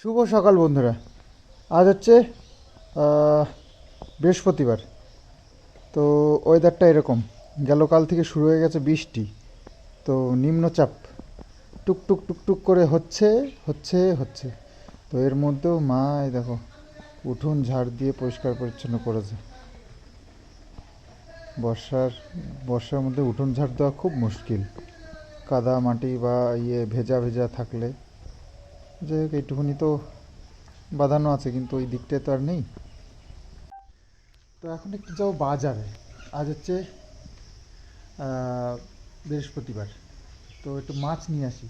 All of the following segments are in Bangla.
শুভ সকাল, বন্ধুরা। আজ হচ্ছে বৃহস্পতিবার। তো ওয়েদারটা এরকম। গেল কাল থেকে শুরু হয়ে গেছে বৃষ্টি। তো নিম্নচাপ। টুক টুক টুক টুক করে হচ্ছে হচ্ছে হচ্ছে। তো এর মধ্যেও মা, এই দেখো, উঠোন ঝাড় দিয়ে পরিষ্কার পরিচ্ছন্ন করেছে। বর্ষার বর্ষার মধ্যে উঠোন ঝাড় দেওয়া খুব মুশকিল। কাদা মাটি বা ইয়ে ভেজা ভেজা থাকলে যাই হোক এইটুকুনি তো বাঁধানো আছে, কিন্তু ওই দিকটায় তো আর নেই। তো এখন একটু যাও বাজারে। আজ হচ্ছে বৃহস্পতিবার। তো একটু মাছ নিয়ে আসি।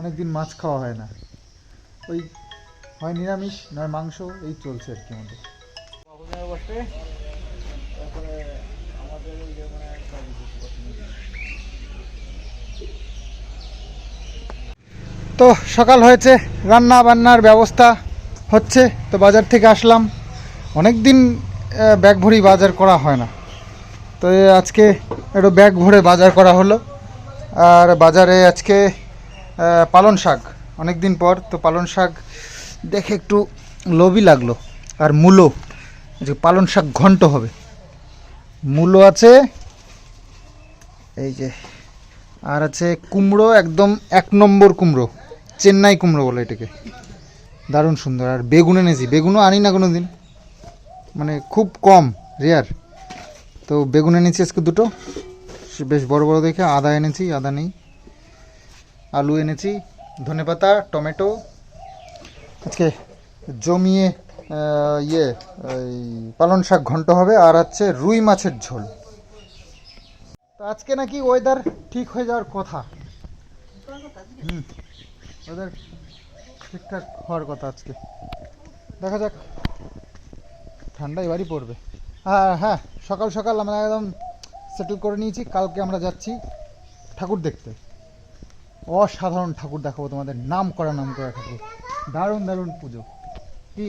অনেক দিন মাছ খাওয়া হয় না। ওই হয় নিরামিষ, নয় মাংস, এই চলছে আর কি আমাদের। তো সকাল হয়েছে, রান্না বান্নার ব্যবস্থা হচ্ছে, তো বাজার থেকে আসলাম। অনেক দিন ব্যাগ ভরি বাজার করা হয় না। তো আজকে একটু ব্যাগ ভরে বাজার করা হলো। আর বাজারে আজকে পালন শাক। অনেক দিন পর, তো পালন শাক দেখে একটু লোভই লাগল। আর মূলো যে পালন শাক ঘন্ট হবে। মূলো আছে, এই যে, আর আছে কুমড়ো, একদম এক নম্বর কুমড়ো। চেন্নাই কুমড়ো বলে এটাকে। দারুণ সুন্দর। আর বেগুন এনেছি। বেগুনও আনি না কোনো দিন মানে খুব কম রেয়ার তো বেগুন এনেছি আজকে দুটো। বেশ বড় বড় দেখে আদা এনেছি, আদা নেই। আলু এনেছি ধনেপাতা টমেটো। আজকে জমিয়ে ইয়ে পালন শাক ঘন্ট হবে। আর হচ্ছে রুই মাছের ঝোল। তো আজকে নাকি ওয়েদার ঠিক হয়ে যাওয়ার কথা। হুম। ওয়েদার ঠিকঠাক হওয়ার কথা আজকে। দেখা যাক। ঠান্ডা এবারই পড়বে। হ্যাঁ হ্যাঁ সকাল সকাল আমরা একদম সেটেল করে নিয়েছি। কালকে আমরা যাচ্ছি ঠাকুর দেখতে। অসাধারণ ঠাকুর দেখাবো তোমাদের। নাম করা নাম করা ঠাকুর। দারুণ দারুণ পুজো। কি?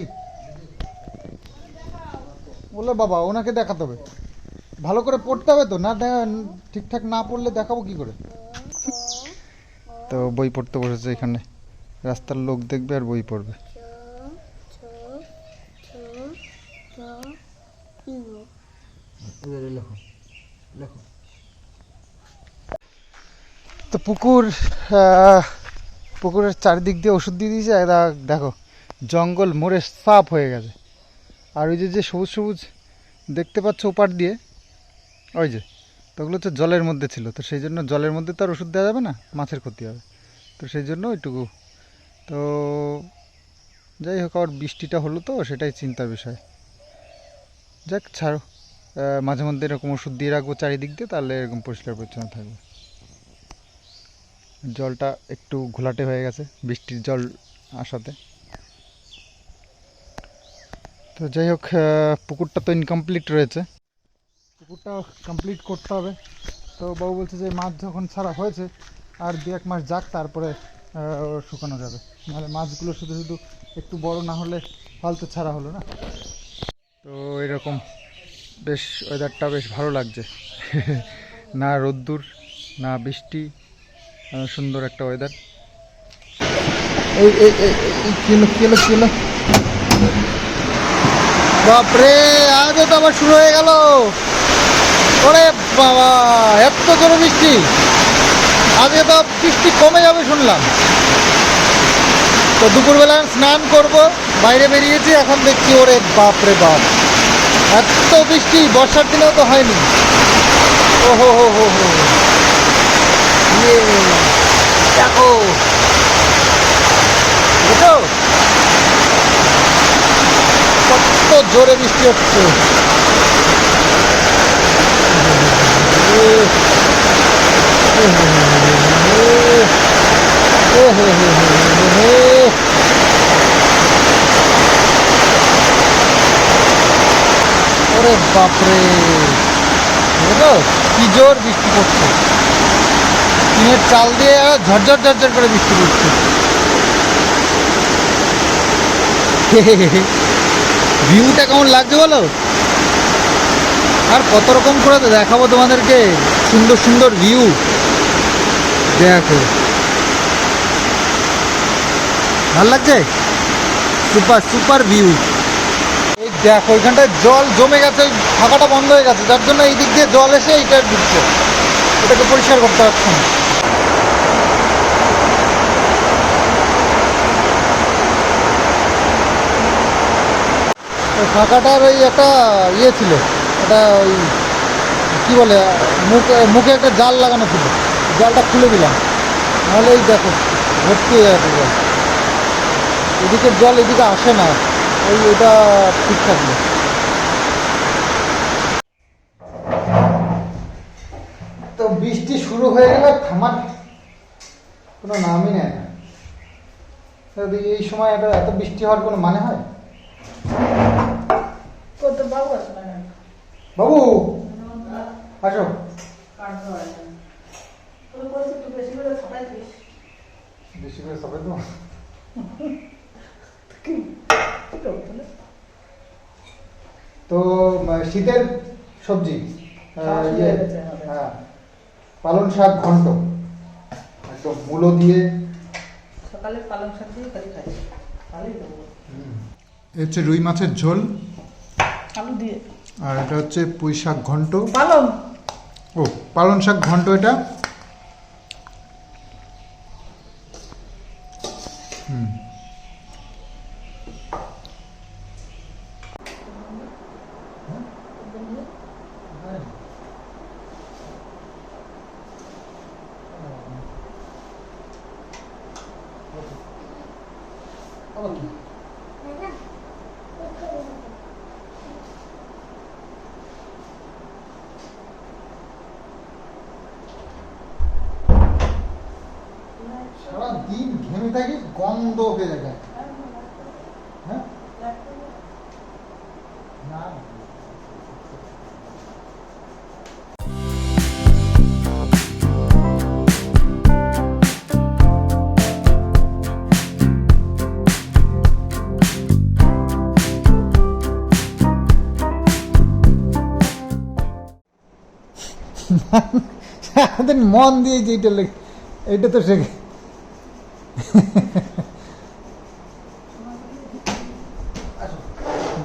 বলে বাবা, ওনাকে দেখাতে হবে। ভালো করে পড়তে হবে তো? না ঠিকঠাক না পড়লে দেখাবো কি করে? তো বই পড়তে বসেছে এখানে। রাস্তার লোক দেখবে আর বই পড়বে। তো পুকুর পুকুরের চারিদিক দিয়ে ওষুধ দিয়ে দিয়েছে দেখো জঙ্গল মরে সাফ হয়ে গেছে। আর ওই যে যে সবুজ সবুজ দেখতে পাচ্ছ ওপার দিয়ে ওই যে তো ওগুলো তো জলের মধ্যে ছিল তো সেই জন্য জলের মধ্যে তো আর ওষুধ দেওয়া যাবে না মাছের ক্ষতি হবে। তো সেই জন্য ওইটুকু তো যাই হোক আবার বৃষ্টিটা হলো তো, সেটাই চিন্তার বিষয়। যাক, ছাড়ো। মাঝে মধ্যে এরকম ওষুধ দিয়ে রাখব চারিদিক দিয়ে, তাহলে এরকম পরিষ্কার পরিচ্ছন্ন থাকবে। জলটা একটু ঘোলাটে হয়ে গেছে, বৃষ্টির জল আসাতে। তো যাই হোক পুকুরটা তো ইনকমপ্লিট রয়েছে। পুকুরটা কমপ্লিট করতে হবে। তো বাবু বলছে যে, মাছ যখন ছাড়া হয়েছে, আর দু এক মাস যাক, তারপরে শুকানো যাবে। নাহলে মাছগুলো শুধু শুধু একটু বড় না হলে ফালতু ছাড়া হলো না। তো এরকম বেশ ওয়েদারটা বেশ ভালো লাগছে। না রোদ্দুর না বৃষ্টি সুন্দর একটা ওয়েদার এই এই এই এই, কি হলো কি হলো কি হলো? বাপরে আজও তো আবার শুরু হয়ে গেল। ওরে বাবা এত জোরে বৃষ্টি। আজকে তো বৃষ্টি কমে যাবে শুনলাম। তো দুপুরবেলা স্নান করব বাইরে বেরিয়েছি এখন দেখছি ওরে বাপরে বাপ। এত বৃষ্টি বর্ষার দিনেও তো হয়নি। ও হো হো হো হো। ইয়ে, দেখো। কত জোরে বৃষ্টি হচ্ছে। ওরে বাপরে। কি জোর বৃষ্টি পড়ছে। টিনের চাল দিয়ে ঝরঝর ঝরঝর করে বৃষ্টি পড়ছে। ভিউটা কেমন লাগছে বলো? আর কত রকম করে দেখাবো তোমাদেরকে? সুন্দর সুন্দর ভিউ। দেখো। ভালো লাগছে? Super super view. এই দেখ ওইখানটায় জল জমে গেছে ফাঁকাটা বন্ধ হয়ে গেছে, যার জন্য এই দিক দিয়ে জল এসে এইটা ঢুকছে। এটাকে পরিষ্কার করতে পারছে না ফাঁকাটার ওই একটা ইয়ে ছিল, একটা ওই কী বলে, মুখে মুখে একটা জাল লাগানো ছিল। জালটা খুলে দিলাম। নাহলে এই দেখো, ভর্তি হয়ে জল এদিকের জল এদিকে আসে না। ওই এটা ঠিক থাকবে। তো বৃষ্টি শুরু হয়ে গেলে থামার কোনো নামই নেয় না এই সময় এটা এত বৃষ্টি হওয়ার কোনো মানে হয়? বাবু আসো। বেশি করে সবাই দিস বেশি করে সবাই তো কি কি করব না তো উম, শীতের সবজি ইয়ে, হয়ে পালং শাক ঘন্ট। একদম মূলো দিয়ে। সকালে পালং শাক দিয়ে খাই। এ হচ্ছে রুই মাছের ঝোল। আলু দিয়ে। আর এটা হচ্ছে পুঁই শাক ঘন্ট। পালং? ও পালং শাক ঘন্ট এটা। হুম সারা দিন ঘেমে থাকি গন্ধ হয়ে যায় হ্যাঁ? না। সারাদিন মন দিয়ে যেটা লেগে এটা তো শেখে।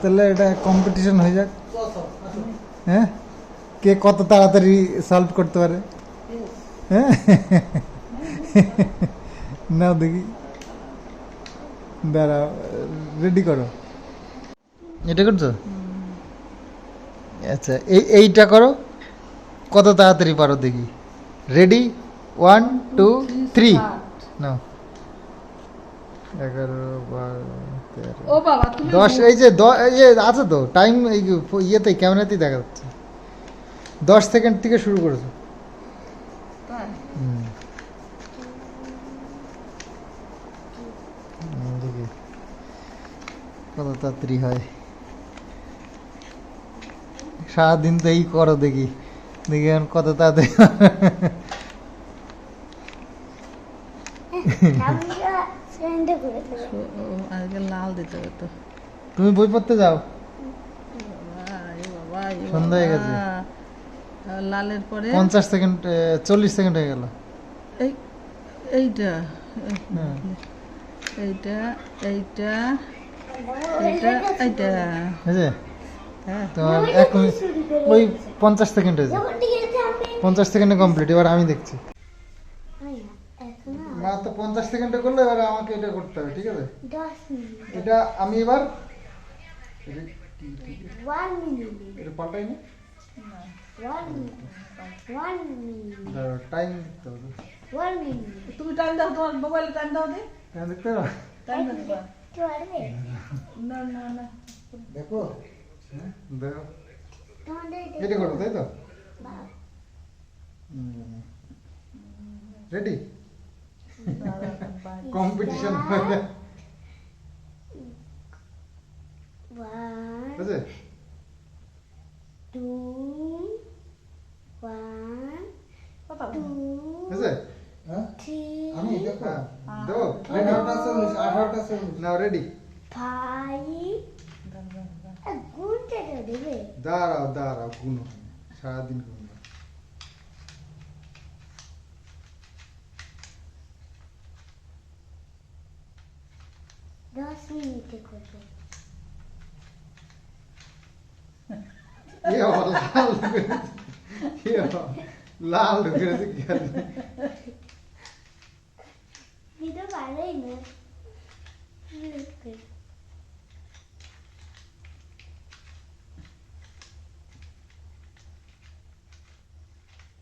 তাহলে এটা কম্পিটিশন হয়ে যাক। হ্যাঁ? কে কত তাড়াতাড়ি সলভ করতে পারে? হ্যাঁ? না দেখি। দাঁড়াও রেডি করো। এটা করছ? আচ্ছা এই, এইটা করো। কত তাড়াতাড়ি পারো দেখি। রেডি ওয়ান টু থ্রি না এগারো, বারো। ও বাবা তুমি দশ এই যে দ- আছে তো টাইম এই ইয়েতে ক্যামেরাতেই দেখা যাচ্ছে। দশ সেকেন্ড থেকে শুরু করেছ। কত তাড়াতাড়ি হয়। সারাদিন তো এই করো দেখি। দেখি এখন কত তাড়াতাড়ি আজকে লাল দিতে হবে তো। তুমি বই পড়তে যাও। সন্ধ্যা হয়ে গেছে। লালের পরে? পঞ্চাশ সেকেন্ড চল্লিশ সেকেন্ড হয়ে গেল। এই এইটা হ্যাঁ। এইটা এইটা এইটা এইটা। হ্যাঁ। তোমার এক ওই পঞ্চাশ সেকেন্ড হয়েছে পঞ্চাশ সেকেন্ডে কমপ্লিট এবার আমি দেখছি। এখন না, মা তো পঞ্চাশ সেকেন্ডে করলে এবার আমাকে এটা করতে হবে ঠিক আছে? এটা আমি এবার এটা পাল্টাই না? টাইম হবে। তুমি টাইম দাও তোমার মোবাইলে টাইম দাও দি। টাইম দেখতে পারো টাইম দাও না না না দেখো হ্যাঁ, দেখো। এটা করো তাই তো? রেডি। কম্পিটিশন বুঝে টু ওয়ান। বুঝে আমি দেখো দেবো আঠারোটা চল্লিশ আঠারোটা চল্লিশ নাও রেডি ফাইভ দাঁড়াও দাঁড়াও গুনো সারাদিন গুনো দশ মিনিটে করব এ বাবা, লাল ঢুকে গেছে। এ বাবা, লাল ঢুকে গেছে কি আর নেই। দিতে পারেই না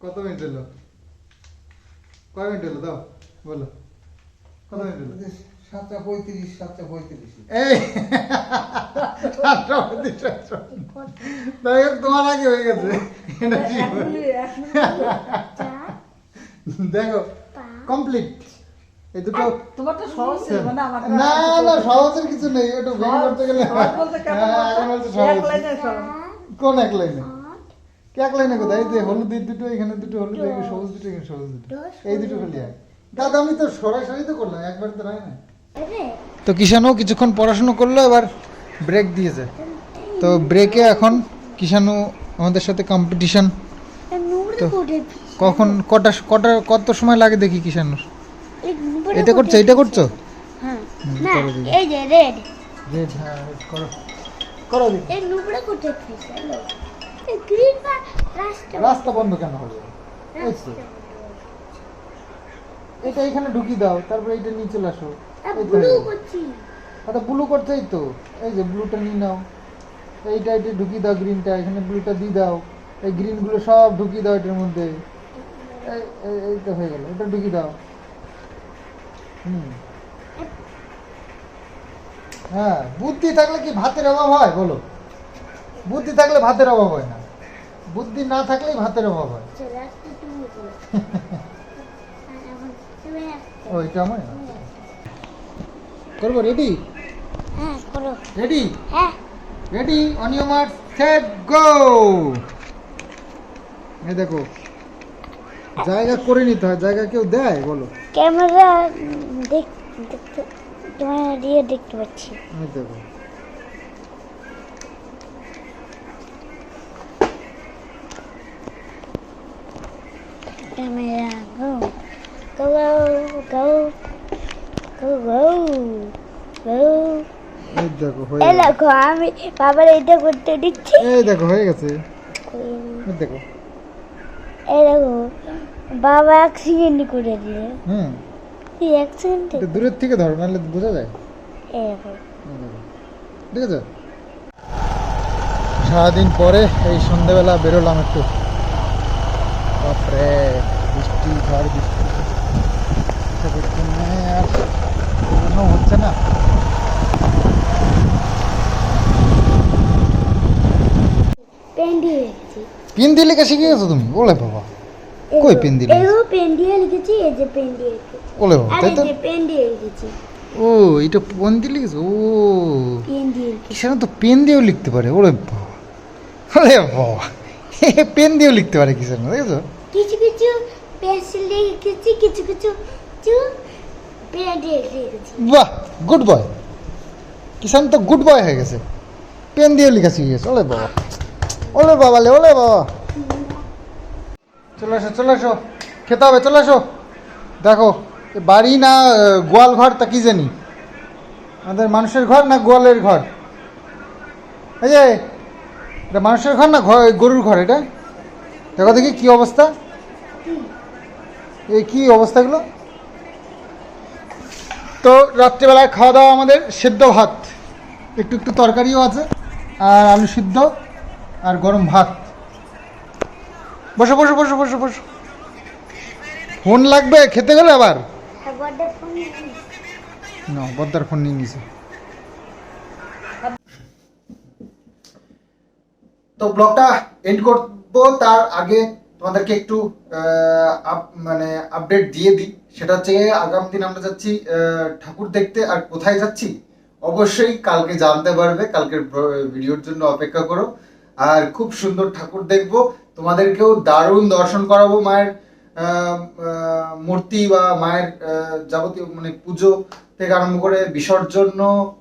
কত মিনিট হলো কয় মিনিট হলো দাও বলো কত মিনিট হলো সাতটা পঁয়ত্রিশ সাতটা পঁয়ত্রিশ। এই সাতটা পঁয়ত্রিশ। তাই তোমার আগে হয়ে গেছে। দেখো কমপ্লিট এই দুটো তোমার সহজ ছিল মানে আমার না না সহজের কিছু নেই। একটু ভেঙে করতে গেলে সহজ হ্যাঁ, এখন বলছে সহজ। কোন এক লাইনে? এক লাইনে কোথায়? এই যে হলুদ দুটো এখানে দুটো হলুদ সবুজ দুটো এখানে সবুজ দুটো। এই দুটো হলি দাদা আমি তো সরাসরি তো করলাম একবার তো হয় না তো কিষানও কিছুক্ষণ পড়াশুনো করল এবার ব্রেক দিয়েছে। তো ব্রেকে এখন কিষানু আমাদের সাথে কম্পিটিশন তো কখন কটা কটা কত সময় লাগে দেখি কিষানুর? এটা করছ এটা করছ? হ্যাঁ হুম, না করো দেখি। এই যে রেড রেড হ্যাঁ করো। করো এই নুড়ে কোটে গ্রিন রাস্তা রাস্তা বন্ধ কেন হবে? এটা এখানে ঢুকি দাও তারপরে এটা নিয়ে চলে আসো হয়ে আচ্ছা ব্লু করতেই তো। এই যে ব্লুটা নিয়ে নাও। এইটা এটা ঢুকিয়ে দাও গ্রিনটা এখানে ব্লুটা দিয়ে দাও। এই গ্রিনগুলো সব ঢুকিয়ে দাও এটার মধ্যে। এই তো হয়ে গেল এটা ঢুকিয়ে দাও। হুম। হ্যাঁ বুদ্ধি থাকলে কি ভাতের অভাব হয়? বলো। বুদ্ধি থাকলে ভাতের অভাব হয় না। বুদ্ধি না থাকলেই ভাতের অভাব হয়। চলে আসতে তুমি। করো আর এখন তুমি আসতে। ও এটা আমার করব রেডি হ্যাঁ করো। রেডি হ্যাঁ। Ready on your mark set go এই দেখো জায়গা করে নিতে হয় জায়গা কেউ দেয় বলো। ক্যামেরা দেখ দেখতে তোমার দিয়ে দেখতে পাচ্ছি। এই দেখো। ক্যামেরা গো গো গো এই দেখো হয়ে এই দেখো আমি বাবার এটা করতে দিচ্ছি। এই দেখো হয়ে গেছে। এই দেখো। এই দেখো বাবা অ্যাক্সিডেন্ট করে দিলে। হুম। কি অ্যাক্সিডেন্ট দূরের থেকে ধরো নাহলে বোঝা যায়। দেখো। এই দেখো। ঠিক আছে সারাদিন পরে এই সন্ধ্যেবেলা বেরোলাম একটু। বাপরে বৃষ্টি ঝড় বৃষ্টি এসবের জন্য আর বেরোনো হচ্ছে না। পেন দিয়ে লেখা শিখে গেছো তুমি? ওলে বাবা। কই পেন দিয়ে? এগো পেন দিয়ে লিখেছি এই যে পেন দিয়ে ওলে বাবা তাই তো? পেন দিয়ে লিখেছি। ও এটা পেন দিয়ে লিখেছো? ও। পেন দিয়ে কিষান তো পেন দিয়েও লিখতে পারে? ওরে বাবা। ওরে বাবা। পেন দিয়েও লিখতে পারে কিষান দেখেছ? কিছু কিছু পেন্সিল দিয়ে লিখেছি কিছু কিছু কিছু পেন দিয়ে লিখেছি বাহ গুড বয় কিষান তো গুড বয় হয়ে গেছে। পেন দিয়ে লেখা শিখে গেছে। ওলে বাবা। ওলে বাবা লে ওলে বাবা। চলে আসো চলে আসো। খেতে হবে চলে আসো। দেখো এ বাড়ি না গোয়াল ঘর তা কি জানি? আমাদের মানুষের ঘর না গোয়ালের ঘর? এই যে এটা মানুষের ঘর না গরুর ঘর এটা? দেখো দেখি কি অবস্থা। এই কি অবস্থাগুলো তো রাত্রেবেলায় খাওয়া দাওয়া আমাদের সেদ্ধ ভাত। একটু একটু তরকারিও আছে আর আলু সিদ্ধ আর গরম ভাত। বসো বসো বসো বসো বসো। ফোন লাগবে? খেতে গেলে আবার? না বদ্দার ফোন নিয়ে নিয়েছে। তো ব্লগটা এন্ড করব তার আগে তোমাদেরকে একটু আপ- মানে আপডেট দিয়ে দিই। সেটা হচ্ছে আগামী দিন আমরা যাচ্ছি ঠাকুর দেখতে। আর কোথায় যাচ্ছি? অবশ্যই কালকে জানতে পারবে। কালকের ভিডিওর জন্য অপেক্ষা করো। আর খুব সুন্দর ঠাকুর দেখব। তোমাদেরকেও দারুণ দর্শন করাবো মায়ের মূর্তি বা মায়ের যাবতীয় মানে পুজো থেকে আরম্ভ করে বিসর্জন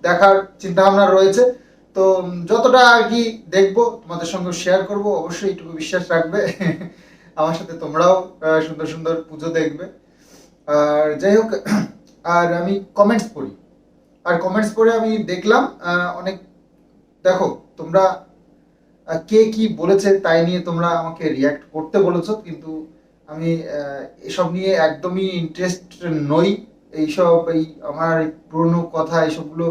দেখার চিন্তা ভাবনা রয়েছে। তো যতটা আর কি দেখব, তোমাদের সঙ্গে শেয়ার করব। অবশ্যই এইটুকু বিশ্বাস রাখবে। আমার সাথে তোমরাও সুন্দর সুন্দর পুজো দেখবে। আর যাই হোক, আর আমি কমেন্টস পড়ি। আর কমেন্টস পড়ে আমি দেখলাম অনেক, দেখো, তোমরা কে কি বলেছে তাই নিয়ে তোমরা আমাকে রিয়াক্ট করতে বলেছ, কিন্তু আমি এসব নিয়ে একদমই ইন্টারেস্ট নই। এইসব, এই আমার পুরনো কথা এইসবগুলো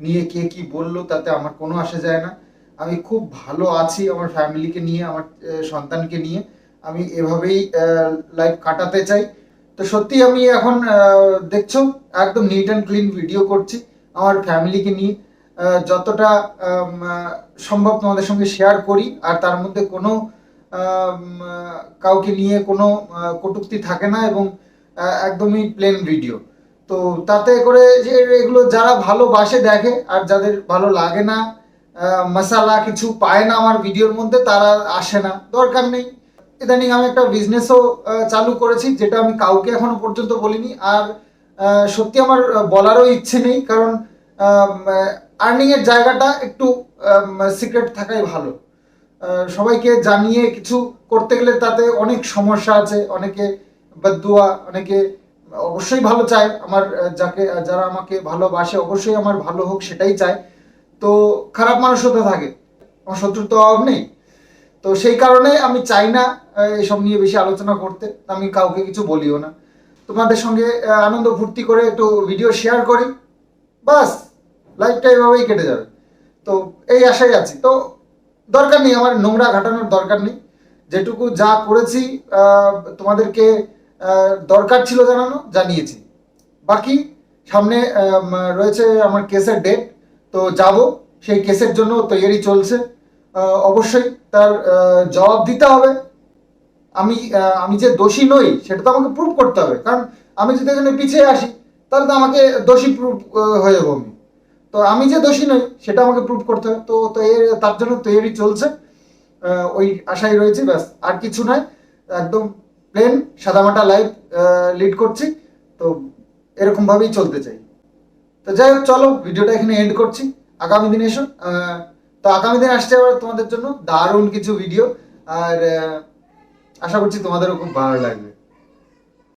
নিয়ে কে কি বলল তাতে আমার কোনো আসে যায় না। আমি খুব ভালো আছি আমার ফ্যামিলিকে নিয়ে, আমার সন্তানকে নিয়ে। আমি এভাবেই লাইফ কাটাতে চাই। তো সত্যি আমি এখন দেখছ, একদম নিট অ্যান্ড ক্লিন ভিডিও করছি আমার ফ্যামিলিকে নিয়ে। যতটা সম্ভব তোমাদের সঙ্গে শেয়ার করি, আর তার মধ্যে কোনো কাউকে নিয়ে কোনো কটূক্তি থাকে না এবং একদমই প্লেন ভিডিও তো তাতে করে যে এগুলো যারা ভালোবাসে দেখে, আর যাদের ভালো লাগে না মশালা কিছু পায় না আমার ভিডিওর মধ্যে, তারা আসে না। দরকার নেই। ইদানিং আমি একটা বিজনেসও চালু করেছি, যেটা আমি কাউকে এখনও পর্যন্ত বলিনি। আর সত্যি আমার বলারও ইচ্ছে নেই, কারণ আর্নিং এর জায়গাটা একটু সিক্রেট থাকাই ভালো। সবাইকে জানিয়ে কিছু করতে গেলে তাতে অনেক সমস্যা আছে, অনেকে বদুয়া, অনেকে অবশ্যই ভালো চায়। আমার যাকে যারা আমাকে ভালোবাসে, অবশ্যই আমার ভালো হোক, সেটাই চায়। তো, খারাপ মানুষও তো থাকে, আমার শত্রুর তো অভাব নেই। তো সেই কারণে আমি চাই না এসব নিয়ে বেশি আলোচনা করতে, আমি কাউকে কিছু বলিও না। তোমাদের সঙ্গে আনন্দ ফুর্তি করে একটু ভিডিও শেয়ার করি, বাস লাইফটা এভাবেই কেটে যাবে। তো এই আশাই আছি। তো দরকার নেই, আমার নোংরা ঘাটানোর দরকার নেই। যেটুকু যা করেছি তোমাদেরকে দরকার ছিল জানানো, জানিয়েছি। বাকি, সামনে রয়েছে আমার কেসের ডেট তো যাব। সেই কেসের জন্য তৈরি চলছে। অবশ্যই তার জবাব দিতে হবে। আমি আমি যে দোষী নই, সেটা তো আমাকে প্রুভ করতে হবে। কারণ আমি যদি এখানে পিছিয়ে আসি, তাহলে তো আমাকে দোষী প্রুভ হয়ে যাব আমি। তো আমি যে দোষী নই, সেটা আমাকে প্রুভ করতে হবে। তো তো এর, তার জন্য তৈরি চলছে। ওই আশাই রয়েছে, ব্যাস, আর কিছু নয়। একদম প্লেন সাদামাটা লাইফ লিড করছি। তো এরকমভাবেই চলতে চাই। তো যাই হোক, চলো, ভিডিওটা এখানে এন্ড করছি। আগামী দিন এসো। তো আগামী দিন আসছে আবার তোমাদের জন্য দারুণ কিছু ভিডিও আর আশা করছি তোমাদেরও খুব ভালো লাগবে।